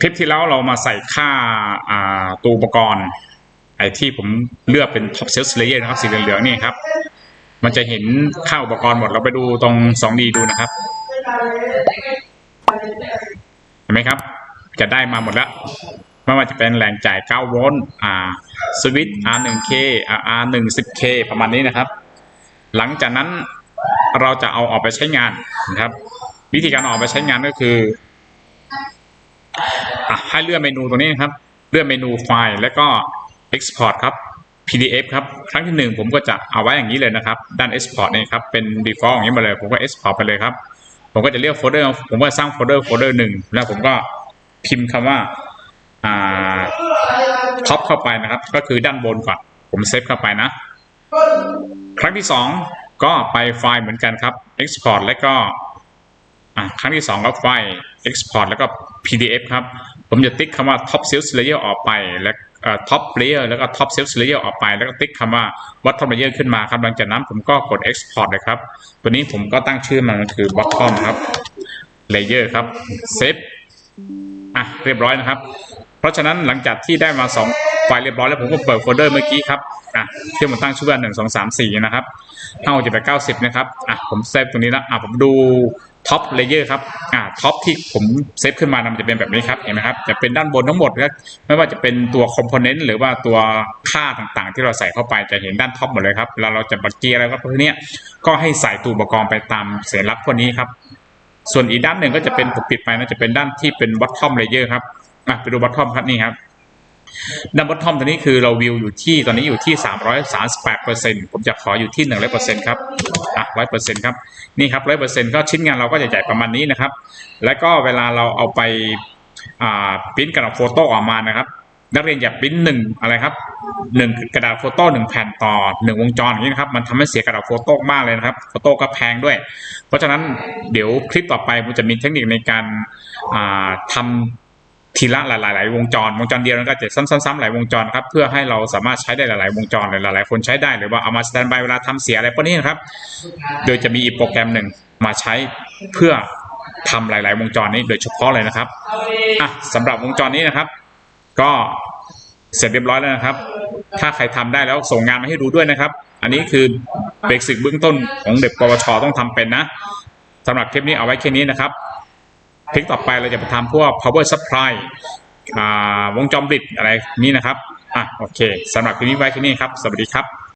คลิปที่แล้วเรามาใส่ค่าอ่าตัวอุปกรณ์ไอ้ที่ผมเลือกเป็น top sales layer นะครับสีเหลืองๆนี่ครับ มันจะเห็นค่าอุปกรณ์หมดเราไปดูตรง 2D ดูนะครับเห็นไหมครับ จะได้มาหมดแล้วไม่ว่าจะเป็นแหล่งจ่าย 9 โวลต์อ่าสวิตช์ R1K R110K ประมาณนี้นะครับ หลังจากนั้นเราจะเอาออกไปใช้งานนะครับ วิธีการออกไปใช้งานก็คือ ให้เลื่อนเมนูตรงนี้นะครับ เลื่อนเมนูไฟล์แล้วก็ export ครับ PDF ครับ ครั้งที่หนึ่งผมก็จะเอาไว้อย่างนี้เลยนะครับ ด้าน export นี่ครับ เป็น default อย่างนี้มาเลย ผมก็ export ไปเลยครับ ผมก็จะเลือกโฟลเดอร์ ผมก็สร้างโฟลเดอร์โฟลเดอร์หนึ่งแล้วผมก็พิมพ์คำว่าอ่าท็อปเข้าไปนะครับ ก็คือด้านบนก่อน ผมเซฟเข้าไปนะ ครั้งที่สองก็ไปไฟล์เหมือนกันครับ export แล้วก็ อะครั้งที่สองก็ไฟล์ export แล้วก็ PDF ครับ ผมจะติ๊กคำว่า top sales layer ออกไป และเอ่อ top layer แล้วก็ top sales layer ออกไป แล้วก็ติ๊กคำว่า bottom layer ขึ้นมาครับหลังจากนั้นผมก็กด export เลยครับ ตัวนี้ผมก็ตั้งชื่อมันคือ bottom ครับ layer ครับ save อะเรียบร้อยนะครับ เพราะฉะนั้นหลังจากที่ได้มาสองไฟล์เรียบร้อยแล้วผมก็เปิดโฟลเดอร์เมื่อกี้ครับอะที่ผมตั้งชื่อว่าหนึ่งสองสามสี่นะครับห้าหกเจ็ดแปดเก้าสิบนะครับอะผมเซฟตรงนี้แล้วอะผมดูท็อปเลเยอร์ครับอะท็อปที่ผมเซฟขึ้นมานมันจะเป็นแบบนี้ครับเห็นไหมครับจะเป็นด้านบนทั้งหมดครับไม่ว่าจะเป็นตัวคอมโพเนนต์หรือว่าตัวค่าต่างๆ ที่เราใส่เข้าไปจะเห็นด้านท็อปหมดเลยครับเวลาเราจะบัตเกียร์อะไรก็พวกนี้ก็ให้ใส่ตัวอุปกรณ์ไปตามสัญลักษณ์พวกนี้ครับ ส่วนอีกด้านหนึ่งก็จะเป็นผมปิดไปนะจะเป็นด้านที่เป็น bottom layer ครับ อะไปดู bottom ครับนี่ครับด้าน bottom ตัวนี้คือเราวิวอยู่ที่ตอนนี้อยู่ที่ 338%ผมจะขออยู่ที่ 100%ครับอะ100%ครับนี่ครับ100%ก็ชิ้นงานเราก็จะใหญ่ประมาณนี้นะครับ แล้วก็เวลาเราเอาไปอ่าพิมพ์กระดาษโฟโต้ออกมานะครับนักเรียนอย่าพิมพ์หนึ่งอะไรครับหนึ่งกระดาษโฟโต้หนึ่งแผ่นต่อหนึ่งวงจรอย่างนี้นะครับมันทำให้เสียกระดาษโฟโต้มากเลยนะครับโฟโต้ก็แพงด้วย เพราะฉะนั้นเดี๋ยวคลิปต่อไปผมจะมีเทคนิคในการอ่า ทีละหลาย ๆ วงจร วงจรเดียวนั้นก็จะซ้ำๆๆหลายวงจรครับเพื่อให้เราสามารถใช้ได้หลาย ๆ วงจรหลาย ๆ คนใช้ได้หรือว่าเอามาสแตนบายเวลาทำเสียอะไรพวกนี้นะครับ โดยจะมีอีกโปรแกรมหนึ่งมาใช้เพื่อทำหลาย ๆ วงจรนี้โดยเฉพาะเลยนะครับอะสำหรับวงจรนี้นะครับ ก็เสร็จเรียบร้อยแล้วนะครับ ถ้าใครทำได้แล้วส่งงานมาให้ดูด้วยนะครับ อันนี้คือเบสิกเบื้องต้นของเด็กปวชต้องทำเป็นนะสำหรับคลิปนี้เอาไว้แค่นี้นะครับ คลิกต่อไปเราจะไปทำพวก power supply วงจรบลิดอะไรนี้นะครับอะโอเคสำหรับคลิปนี้ไว้แค่นี้ครับ สวัสดีครับ